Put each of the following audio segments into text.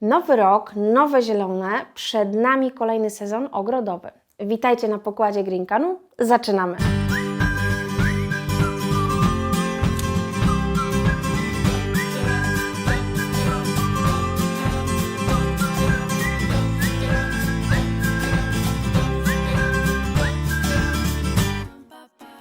Nowy rok, nowe zielone, przed nami kolejny sezon ogrodowy. Witajcie na pokładzie Greencanu. Zaczynamy!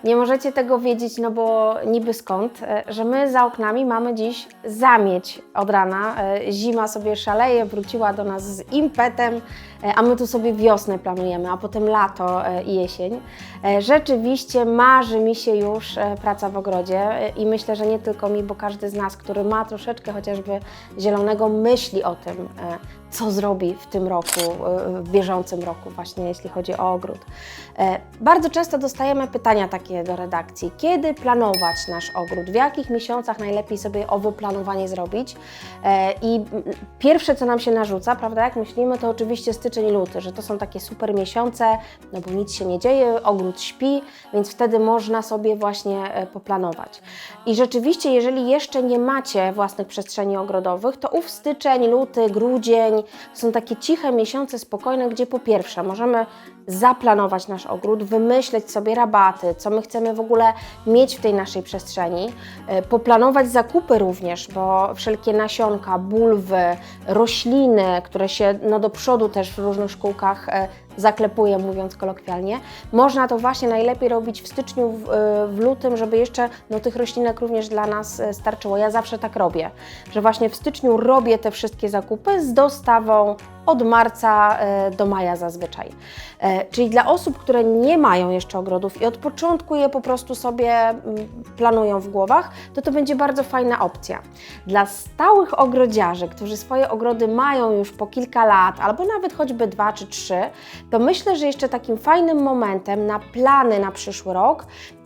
Nie możecie tego wiedzieć, no bo niby skąd, e, że my za oknami mamy dziś zamieć od rana. E, Zima sobie szaleje, wróciła do nas z impetem, e, a my tu sobie wiosnę planujemy, a potem lato i jesień. Rzeczywiście marzy mi się już praca w ogrodzie i myślę, że nie tylko mi, bo każdy z nas, który ma troszeczkę chociażby zielonego, myśli o tym, co zrobi w tym roku, e, w bieżącym roku, właśnie jeśli chodzi o ogród. E, Bardzo często dostajemy pytania takie do redakcji. Kiedy planować nasz ogród? W jakich miesiącach najlepiej sobie owo planowanie zrobić? E, I pierwsze, co nam się narzuca, prawda, jak myślimy, to oczywiście styczeń, luty, że to są takie super miesiące, no bo nic się nie dzieje, ogród śpi, więc wtedy można sobie właśnie poplanować. I rzeczywiście, jeżeli jeszcze nie macie własnych przestrzeni ogrodowych, to ów styczeń, luty, grudzień są takie ciche miesiące spokojne, gdzie po pierwsze możemy zaplanować nasz ogród, wymyśleć sobie rabaty, co my chcemy w ogóle mieć w tej naszej przestrzeni, e, poplanować zakupy również, bo wszelkie nasionka, bulwy, rośliny, które się no, do przodu też w różnych szkółkach e, zaklepuje, mówiąc kolokwialnie. Można to właśnie najlepiej robić w styczniu, w, e, w lutym, żeby jeszcze no, tych roślinek również dla nas e, starczyło. Ja zawsze tak robię, że właśnie w styczniu robię te wszystkie zakupy z dostawą od marca e, do maja zazwyczaj. E, Czyli dla osób, które nie mają jeszcze ogrodów i od początku je po prostu sobie mm, planują w głowach, to to będzie bardzo fajna opcja. Dla stałych ogrodziarzy, którzy swoje ogrody mają już po kilka lat, albo nawet choćby dwa czy trzy, to myślę, że jeszcze takim fajnym momentem na plany na przyszły rok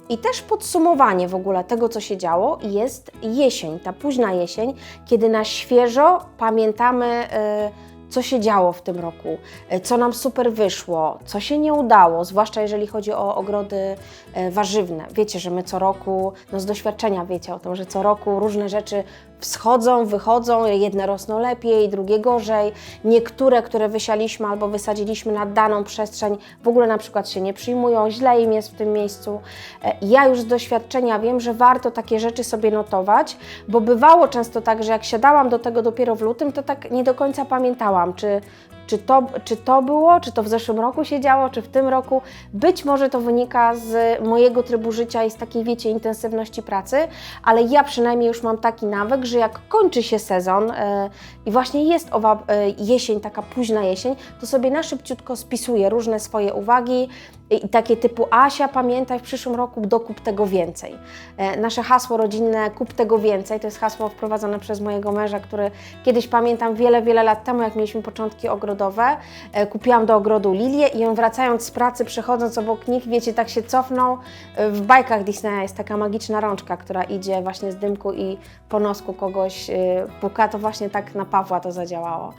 i też podsumowanie w ogóle tego, co się działo, jest jesień, ta późna jesień, kiedy na świeżo pamiętamy. Yy, co się działo w tym roku, e, co nam super wyszło, co się nie udało, zwłaszcza jeżeli chodzi o ogrody e, warzywne. Wiecie, że my co roku, no z doświadczenia wiecie o tym, że co roku różne rzeczy wschodzą, wychodzą, jedne rosną lepiej, drugie gorzej. Niektóre, które wysialiśmy albo wysadziliśmy na daną przestrzeń, w ogóle na przykład się nie przyjmują, źle im jest w tym miejscu. E, Ja już z doświadczenia wiem, że warto takie rzeczy sobie notować, bo bywało często tak, że jak siadałam do tego dopiero w lutym, to tak nie do końca pamiętałam, czy czy to, czy to było, czy to w zeszłym roku się działo, czy w tym roku. Być może to wynika z mojego trybu życia i z takiej, wiecie, intensywności pracy, ale ja przynajmniej już mam taki nawyk, że jak kończy się sezon e, i właśnie jest owa e, jesień, taka późna jesień, to sobie na szybciutko spisuję różne swoje uwagi i takie typu Asia, pamiętaj, w przyszłym roku dokup tego więcej. E, Nasze hasło rodzinne kup tego więcej to jest hasło wprowadzone przez mojego męża, który kiedyś pamiętam wiele, wiele lat temu, jak mieliśmy początki ogrodowe, e, kupiłam do ogrodu lilię i on wracając z pracy, przechodząc obok nich, wiecie, tak się cofnął. E, W bajkach Disneya jest taka magiczna rączka, która idzie właśnie z dymku i po nosku kogoś puka, to właśnie tak na Pawła to zadziałało.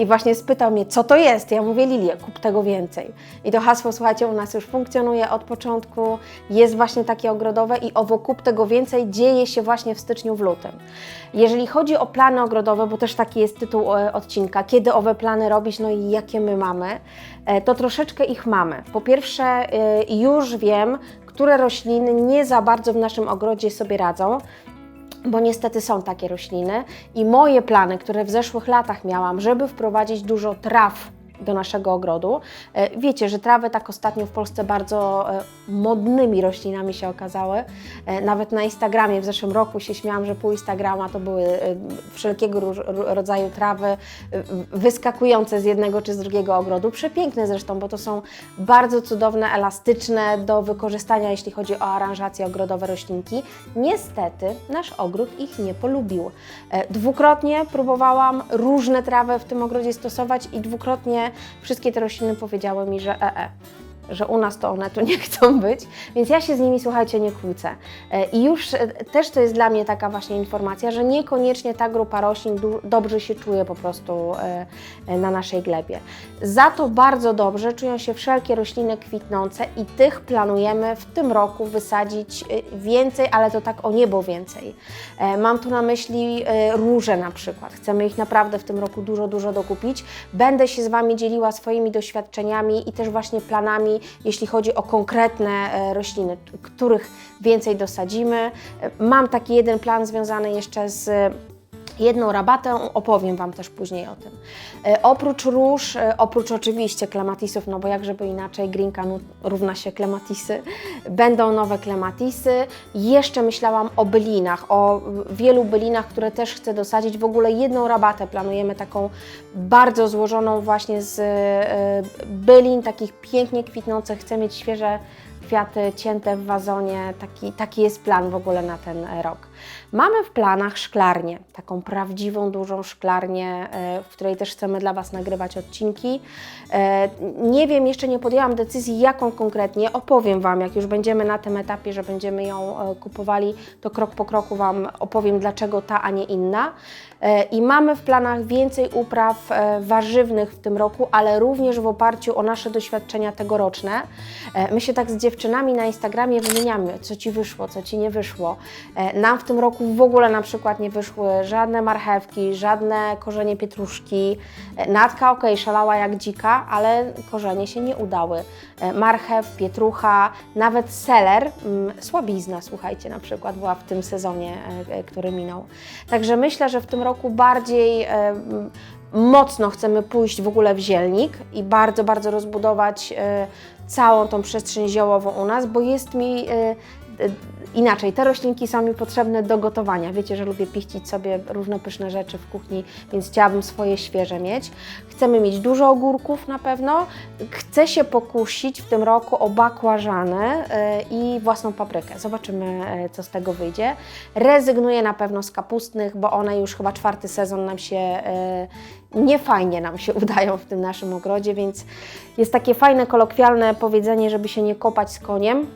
I właśnie spytał mnie, co to jest? Ja mówię, Lilię, kup tego więcej. I to hasło, słuchajcie, u nas już funkcjonuje od początku, jest właśnie takie ogrodowe i owo kup tego więcej dzieje się właśnie w styczniu, w lutym. Jeżeli chodzi o plany ogrodowe, bo też taki jest tytuł e, odcinka, kiedy owe plany robić, no i jakie my mamy, e, to troszeczkę ich mamy. Po pierwsze, e, już wiem, które rośliny nie za bardzo w naszym ogrodzie sobie radzą bo niestety są takie rośliny i moje plany, które w zeszłych latach miałam, żeby wprowadzić dużo traw do naszego ogrodu. E, Wiecie, że trawy tak ostatnio w Polsce bardzo e, modnymi roślinami się okazały. E, Nawet na Instagramie w zeszłym roku się śmiałam, że pół Instagrama to były wszelkiego rodzaju trawy wyskakujące z jednego czy z drugiego ogrodu. Przepiękne zresztą, bo to są bardzo cudowne, elastyczne do wykorzystania, jeśli chodzi o aranżację ogrodowe roślinki. Niestety nasz ogród ich nie polubił. Dwukrotnie próbowałam różne trawy w tym ogrodzie stosować i dwukrotnie wszystkie te rośliny powiedziały mi, że e, e. że u nas to one tu nie chcą być, więc ja się z nimi, słuchajcie, nie kłócę. E, I już e, też to jest dla mnie taka właśnie informacja, że niekoniecznie ta grupa roślin dobrze się czuje po prostu e, na naszej glebie. Za to bardzo dobrze czują się wszelkie rośliny kwitnące i tych planujemy w tym roku wysadzić więcej, ale to tak o niebo więcej. Mam tu na myśli róże na przykład. Chcemy ich naprawdę w tym roku dużo, dużo dokupić. Będę się z Wami dzieliła swoimi doświadczeniami i też właśnie planami, jeśli chodzi o konkretne e, rośliny, których więcej dosadzimy. E, Mam taki jeden plan związany jeszcze z jedną rabatę, opowiem Wam też później o tym. E, oprócz róż, e, oprócz oczywiście klematisów, no bo jak żeby inaczej, Greenka no, równa się klematisy, będą nowe klematisy. Jeszcze myślałam o bylinach, o wielu bylinach, które też chcę dosadzić. W ogóle jedną rabatę planujemy taką bardzo złożoną właśnie z e, bylin, takich pięknie kwitnących. Chcę mieć świeże kwiaty cięte w wazonie. Taki, taki jest plan w ogóle na ten e, rok. Mamy w planach szklarnię, taką prawdziwą, dużą szklarnię, e, w której też chcemy dla Was nagrywać odcinki. E, Nie wiem, jeszcze nie podjęłam decyzji, jaką konkretnie. Opowiem Wam, jak już będziemy na tym etapie, że będziemy ją kupowali, to krok po kroku Wam opowiem, dlaczego ta, a nie inna. E, I mamy w planach więcej upraw e, warzywnych w tym roku, ale również w oparciu o nasze doświadczenia tegoroczne. E, My się tak z dziewczynami na Instagramie wymieniamy, co Ci wyszło, co Ci nie wyszło. Nam w tym roku w ogóle na przykład nie wyszły żadne marchewki, żadne korzenie pietruszki. Natka, ok, szalała jak dzika, ale korzenie się nie udały. Marchew, pietrucha, nawet seler, mm, słabizna, słuchajcie, na przykład była w tym sezonie, który minął. Także myślę, że w tym roku bardziej e, mocno chcemy pójść w ogóle w zielnik i bardzo, bardzo rozbudować e, całą tą przestrzeń ziołową u nas, bo jest mi e, inaczej, te roślinki są mi potrzebne do gotowania. Wiecie, że lubię pichcić sobie różne pyszne rzeczy w kuchni, więc chciałabym swoje świeże mieć. Chcemy mieć dużo ogórków na pewno. Chcę się pokusić w tym roku o bakłażany e, i własną paprykę. Zobaczymy, e, co z tego wyjdzie. Rezygnuję na pewno z kapustnych, bo one już chyba czwarty sezon nam się e, niefajnie nam się udają w tym naszym ogrodzie, więc jest takie fajne, kolokwialne powiedzenie, żeby się nie kopać z koniem.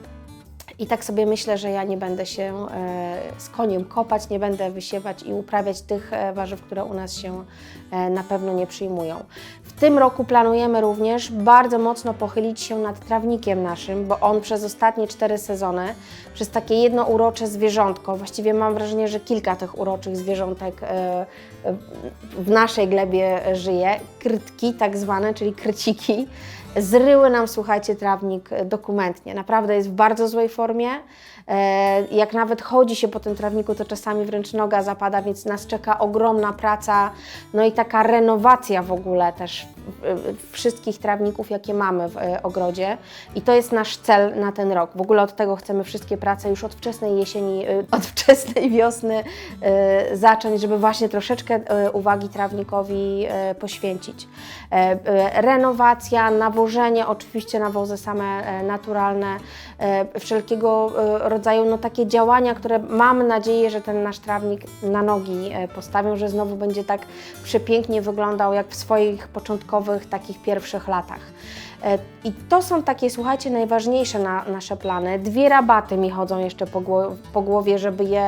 I tak sobie myślę, że ja nie będę się e, z koniem kopać, nie będę wysiewać i uprawiać tych e, warzyw, które u nas się e, na pewno nie przyjmują. W tym roku planujemy również bardzo mocno pochylić się nad trawnikiem naszym, bo on przez ostatnie cztery sezony, przez takie jedno urocze zwierzątko, właściwie mam wrażenie, że kilka tych uroczych zwierzątek w naszej glebie żyje, krytki tak zwane, czyli kryciki, zryły nam, słuchajcie, trawnik dokumentnie. Naprawdę jest w bardzo złej formie. E, Jak nawet chodzi się po tym trawniku, to czasami wręcz noga zapada, więc nas czeka ogromna praca, no i taka renowacja w ogóle też e, wszystkich trawników, jakie mamy w e, ogrodzie. I to jest nasz cel na ten rok. W ogóle od tego chcemy wszystkie prace już od wczesnej jesieni, e, od wczesnej wiosny e, zacząć, żeby właśnie troszeczkę uwagi trawnikowi poświęcić. Renowacja, nawożenie, oczywiście nawozy same naturalne, wszelkiego rodzaju no, takie działania, które mam nadzieję, że ten nasz trawnik na nogi postawią, że znowu będzie tak przepięknie wyglądał jak w swoich początkowych, takich pierwszych latach. E, I to są takie, słuchajcie, najważniejsze na, nasze plany. Dwie rabaty mi chodzą jeszcze po głowie, żeby je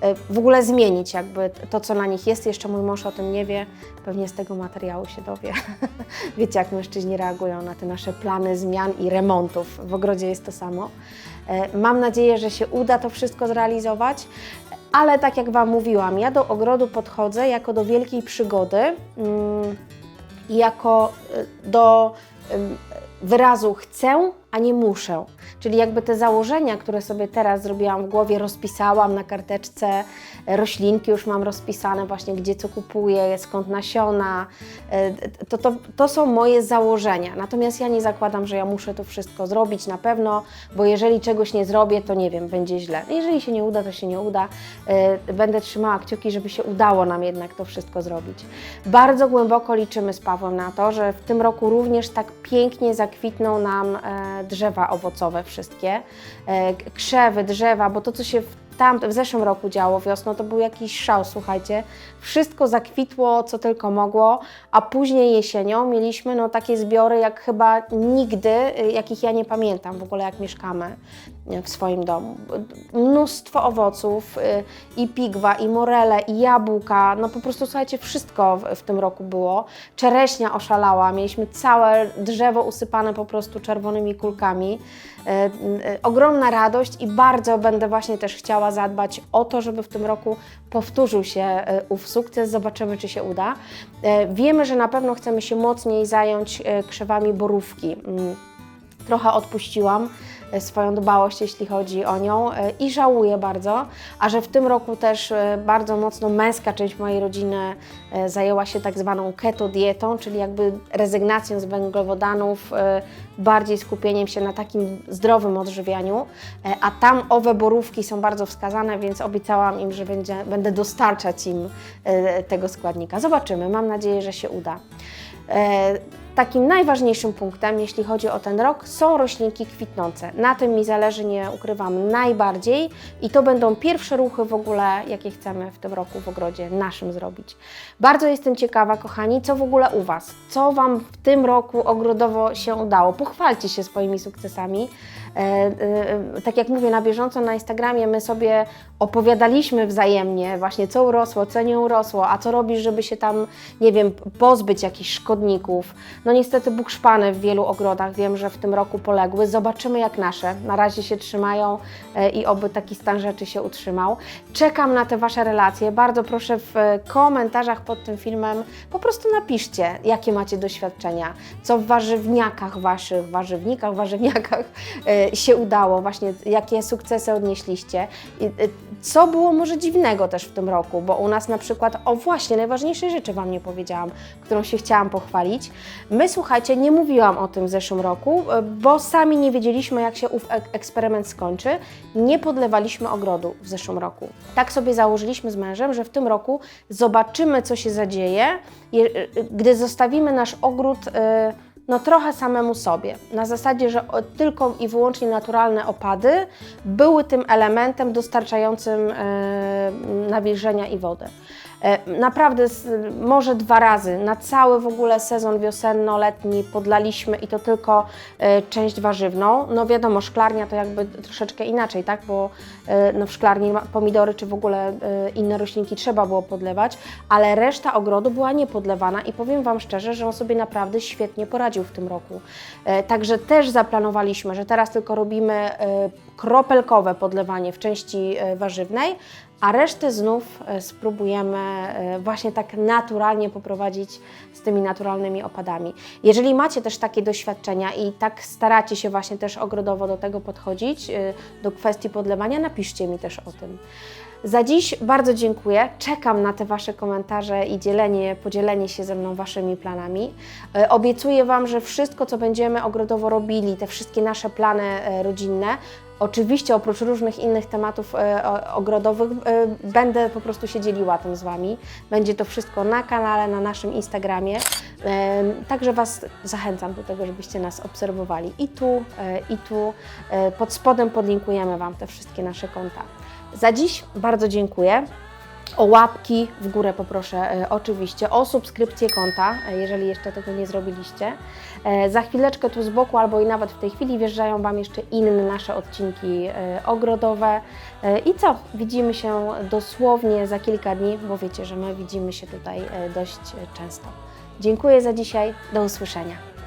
e, w ogóle zmienić, jakby to, co na nich jest. Jeszcze mój mąż o tym nie wie, pewnie z tego materiału się dowie. Wiecie, jak mężczyźni reagują na te nasze plany zmian i remontów. W ogrodzie jest to samo. E, Mam nadzieję, że się uda to wszystko zrealizować. Ale tak jak Wam mówiłam, ja do ogrodu podchodzę jako do wielkiej przygody mm, jako y, do wyrazu chcę, a nie muszę. Czyli jakby te założenia, które sobie teraz zrobiłam w głowie, rozpisałam na karteczce, roślinki już mam rozpisane właśnie, gdzie co kupuję, skąd nasiona, e, to, to, to są moje założenia. Natomiast ja nie zakładam, że ja muszę to wszystko zrobić na pewno, bo jeżeli czegoś nie zrobię, to nie wiem, będzie źle. Jeżeli się nie uda, to się nie uda. E, Będę trzymała kciuki, żeby się udało nam jednak to wszystko zrobić. Bardzo głęboko liczymy z Pawłem na to, że w tym roku również tak pięknie zakwitną nam e, drzewa owocowe wszystkie, krzewy, drzewa, bo to, co się w tam w zeszłym roku działo wiosną, to był jakiś szał, słuchajcie. Wszystko zakwitło, co tylko mogło, a później jesienią mieliśmy no, takie zbiory jak chyba nigdy, y, jakich ja nie pamiętam w ogóle jak mieszkamy w swoim domu. Mnóstwo owoców, y, i pigwa, i morele, i jabłka, no po prostu słuchajcie, wszystko w, w tym roku było. Czereśnia oszalała, mieliśmy całe drzewo usypane po prostu czerwonymi kulkami. E, ogromna radość i bardzo będę właśnie też chciała zadbać o to, żeby w tym roku powtórzył się ów sukces. Zobaczymy, czy się uda. Wiemy, że na pewno chcemy się mocniej zająć krzewami borówki. Mm, trochę odpuściłam swoją dbałość, jeśli chodzi o nią e, i żałuję bardzo, a że w tym roku też e, bardzo mocno męska część mojej rodziny e, zajęła się tak zwaną keto dietą, czyli jakby rezygnacją z węglowodanów, e, bardziej skupieniem się na takim zdrowym odżywianiu, e, a tam owe borówki są bardzo wskazane, więc obiecałam im, że będzie, będę dostarczać im e, tego składnika. Zobaczymy, mam nadzieję, że się uda. Takim najważniejszym punktem, jeśli chodzi o ten rok, są roślinki kwitnące. Na tym mi zależy, nie ukrywam, najbardziej i to będą pierwsze ruchy w ogóle, jakie chcemy w tym roku w ogrodzie naszym zrobić. Bardzo jestem ciekawa, kochani, co w ogóle u Was? Co Wam w tym roku ogrodowo się udało? Pochwalcie się swoimi sukcesami. E, e, tak jak mówię, na bieżąco na Instagramie my sobie opowiadaliśmy wzajemnie właśnie co urosło, co nie urosło, a co robisz, żeby się tam, nie wiem, pozbyć jakichś szkodników. No niestety bukszpany w wielu ogrodach wiem, że w tym roku poległy. Zobaczymy jak nasze. Na razie się trzymają e, i oby taki stan rzeczy się utrzymał. Czekam na te Wasze relacje. Bardzo proszę w e, komentarzach pod tym filmem po prostu napiszcie, jakie macie doświadczenia, co w warzywniakach Waszych, warzywnikach, warzywniakach e, się udało, właśnie jakie sukcesy odnieśliście. Co było może dziwnego też w tym roku, bo u nas na przykład, o właśnie, najważniejszej rzeczy Wam nie powiedziałam, którą się chciałam pochwalić. My, słuchajcie, nie mówiłam o tym w zeszłym roku, e, bo sami nie wiedzieliśmy, jak się ów ek- eksperyment skończy. Nie podlewaliśmy ogrodu w zeszłym roku. Tak sobie założyliśmy z mężem, że w tym roku zobaczymy, co się zadzieje, je- e, gdy zostawimy nasz ogród e, no trochę samemu sobie. Na zasadzie, że tylko i wyłącznie naturalne opady były tym elementem dostarczającym e, nawilżenia i wodę. E, Naprawdę, może dwa razy na cały w ogóle sezon wiosenno-letni podlaliśmy i to tylko e, część warzywną. No wiadomo, szklarnia to jakby troszeczkę inaczej, tak? Bo e, no w szklarni pomidory czy w ogóle inne roślinki trzeba było podlewać, ale reszta ogrodu była niepodlewana i powiem Wam szczerze, że on sobie naprawdę świetnie poradził w tym roku. Także też zaplanowaliśmy, że teraz tylko robimy kropelkowe podlewanie w części e, warzywnej, a resztę znów e, spróbujemy e, właśnie tak naturalnie poprowadzić z tymi naturalnymi opadami. Jeżeli macie też takie doświadczenia i tak staracie się właśnie też ogrodowo do tego podchodzić, do kwestii podlewania, napiszcie mi też o tym. Za dziś bardzo dziękuję. Czekam na te Wasze komentarze i dzielenie, podzielenie się ze mną Waszymi planami. Obiecuję Wam, że wszystko, co będziemy ogrodowo robili, te wszystkie nasze plany rodzinne, Oczywiście oprócz różnych innych tematów e, ogrodowych e, będę po prostu się dzieliła tym z Wami. Będzie to wszystko na kanale, na naszym Instagramie. E, Także Was zachęcam do tego, żebyście nas obserwowali i tu, i tu. Pod spodem podlinkujemy Wam te wszystkie nasze konta. Za dziś bardzo dziękuję. O łapki w górę poproszę e, oczywiście, o subskrypcję konta, e, jeżeli jeszcze tego nie zrobiliście. E, za chwileczkę tu z boku albo i nawet w tej chwili wjeżdżają Wam jeszcze inne nasze odcinki ogrodowe. I co? Widzimy się dosłownie za kilka dni, bo wiecie, że my widzimy się tutaj dość często. Dziękuję za dzisiaj, do usłyszenia.